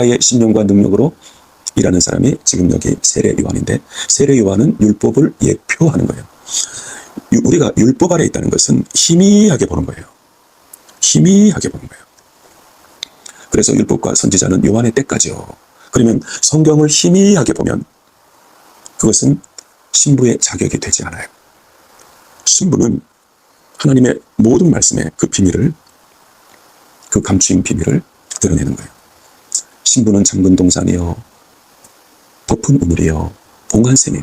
의 신령과 능력으로 일하는 사람이 지금 여기 세례 요한인데 세례 요한은 율법을 예표하는 거예요. 유- 우리가 율법 아래 있다는 것은 희미하게 보는 거예요. 희미하게 보는 거예요. 그래서 율법과 선지자는 요한의 때까지요. 그러면 성경을 희미하게 보면 그것은 신부의 자격이 되지 않아요. 신부는 하나님의 모든 말씀의 그 비밀을 그 감추인 비밀을 드러내는 거예요. 신부는 잠근 동산이요 덮은 우물이요 봉한 셈이요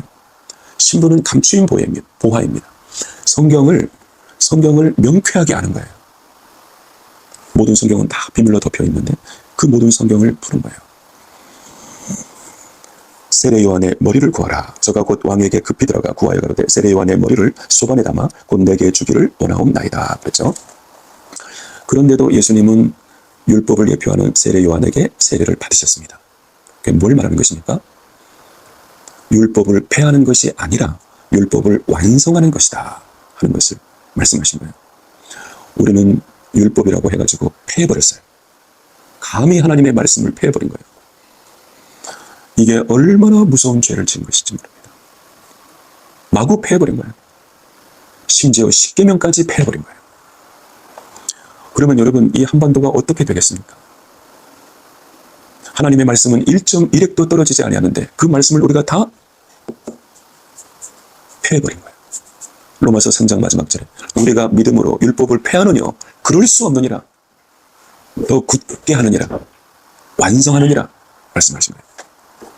신부는 감추인 보혜입니다. 보화입니다. 성경을 성경을 명쾌하게 아는 거예요. 모든 성경은 다 비밀로 덮여 있는데 그 모든 성경을 푸는 거예요. 세례 요한의 머리를 구하라. 저가 곧 왕에게 급히 들어가 구하여 가로되 세례 요한의 머리를 소반에 담아 곧 내게 주기를 원하옵나이다. 그랬죠. 그런데도 예수님은 율법을 예표하는 세례 요한에게 세례를 받으셨습니다. 그게 뭘 말하는 것입니까? 율법을 폐하는 것이 아니라 율법을 완성하는 것이다 하는 것을 말씀하신 거예요. 우리는 율법이라고 해가지고 폐해버렸어요. 감히 하나님의 말씀을 폐해버린 거예요. 이게 얼마나 무서운 죄를 지은 것인지 모릅니다. 마구 폐해버린 거예요. 심지어 십계명까지 폐해버린 거예요. 그러면 여러분 이 한반도가 어떻게 되겠습니까? 하나님의 말씀은 1.1핵도 떨어지지 아니하는데 그 말씀을 우리가 다 폐해버린 거예요. 로마서 3장 마지막 절에 우리가 믿음으로 율법을 폐하느냐 그럴 수 없느니라 더 굳게 하느니라 완성하느니라 거예요.